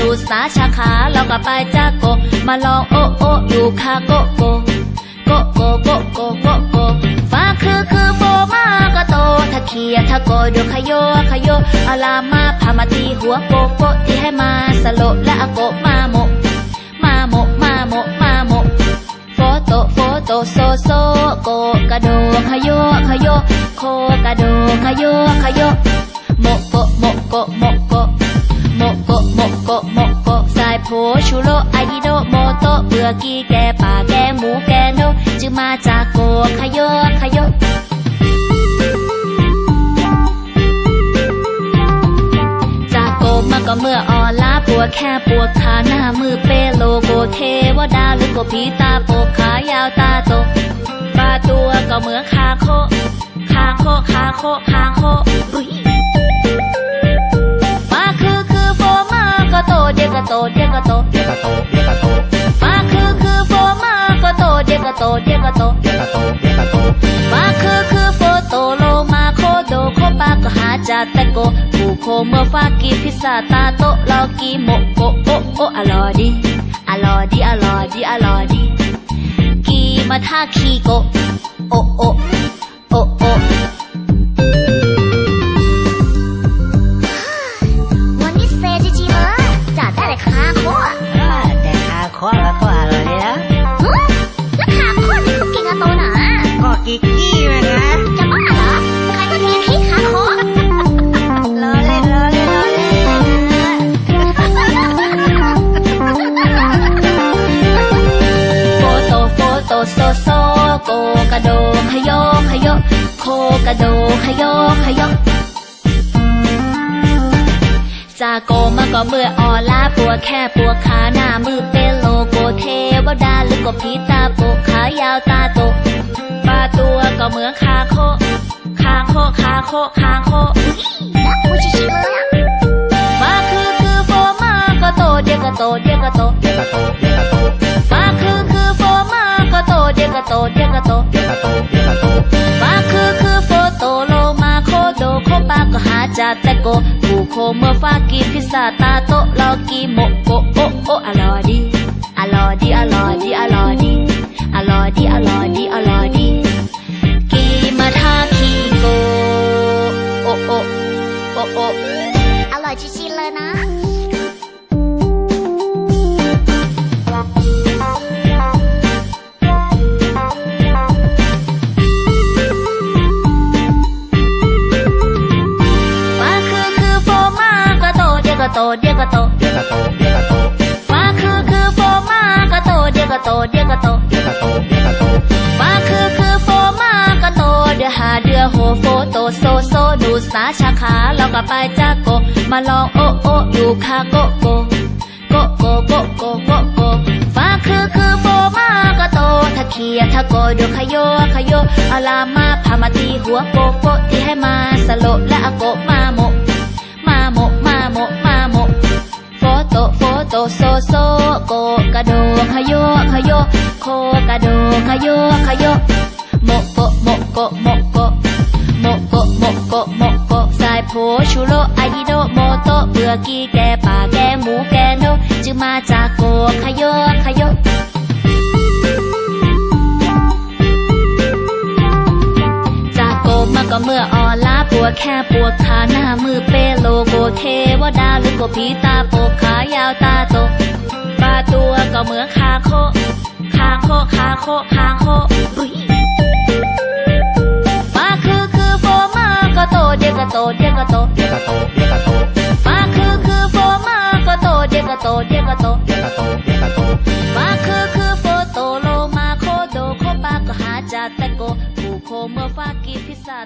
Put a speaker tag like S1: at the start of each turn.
S1: ดูสาชาขาเราก็ไปจากโก มาลองโอโอดูคาโกโกโกโกโกโกโกโกฟ้าคือคือโฟมากะโตทะเคียทะโกดูขยโยขยโยอาลามาพามาตีหัวโกโกที่ให้มาสโลและอโกมาโมมาโมมาโมมาโมโฟโตโฟโตโซโซโกกระโดขยโยขยโยโคกระโดขยโยขยโยโมโกโมโกโมโกโม อกีแกป่าแกหมูแกโนจึงมาจากโกขยโยขยโยจากโกมาก็เมื่อออลาปวดแค่ปวดขาหน้ามือเปโลโกเทวดาหรือโกผีตาโปกขายาวตาโตปลาตัวก็เหมือนคาโคคาโคคาโคคาโคอุ๊ยมาคือคือโฟมาก็โตเดียกก็โตเดียกก็โต
S2: เดียกะโต โต
S1: เดียกก็โตเดียกก็โต
S2: เดียกะโตเดียกะโต
S1: มาคือคือโฟโตโลมาโคโดโคปาก็หาจาแต่โกผู้โคเมื่อฟากีพิซซ่าตาโตลอกีโมโกโอโออร่อยดีอร่อยดีอร่อยดีอร่อยดีกีมาท่าคีโกโอโอโอโอ
S3: กระ
S4: โด
S1: ขยโยขยโยจากโกมาก็เมื่อออลาปวดแค่ปวดขาหน้ามือเป็นโลโกเทวดาหรือก็ผีตาโปกขายาวตาโตปลาตัวก็เหมือนคาโคคาโคคาโคคาโคมาคือคือโฟมาก็โตเดียวก็โตเดียวก็โต
S2: เดียกะโต
S1: หาจาแต่โกผู้โคเมื่อฟากีพิซซ่าตาโตลอกีโมโกโอโออร่อยดีอร่อยดีอร่อยดีอร่อยดีอร่อยดีอร่อยดีอร่อย โตเดียวก็โตเดียวก็โต
S2: เดียกะโตเดียกะโต
S1: มาคือคือโฟมาก็โตเดียวก็โตเดียวก็โต
S2: เดียกะโตเดียกะโต
S1: มาคือคือโฟมากะโตเดือหาเดือโหโฟโตโซโซดูสาชาขาเราก็ไปจากโกมาลองโอโอดูคาโกโกโกโกโกโกโกโกฟ้าคือคือโฟมากะโตทะเคียทะโกดูขยโยขยโยอาลามาพามาตีหัวโกโกที่ โฟโตโซโซโกกระโดขยโยขยโยโคกระโดขยโยขยโยโมโกโมโกโมโกโมโกโมโกโม ว่าแค่ปวดขาหน้ามือเปโลโกเทวดาหรือกผีตาโปกขายาวตาโตปลาตัวก็เหมือนคาโคคาโคคาโคคาโคมาคือคือโฟมาก็โตเดียก็โตเดียก็โตเดียก็โตเดียก็โตมาคือคือโฟมาก็โตเดียก็โตเดียก็โตเดียก็โตเดียก็โตมาคือคือโฟโตโลมาโคโดโคปลาก็หาจัดแต่โกผูโค
S2: เมื่อฟากีพิซซ่า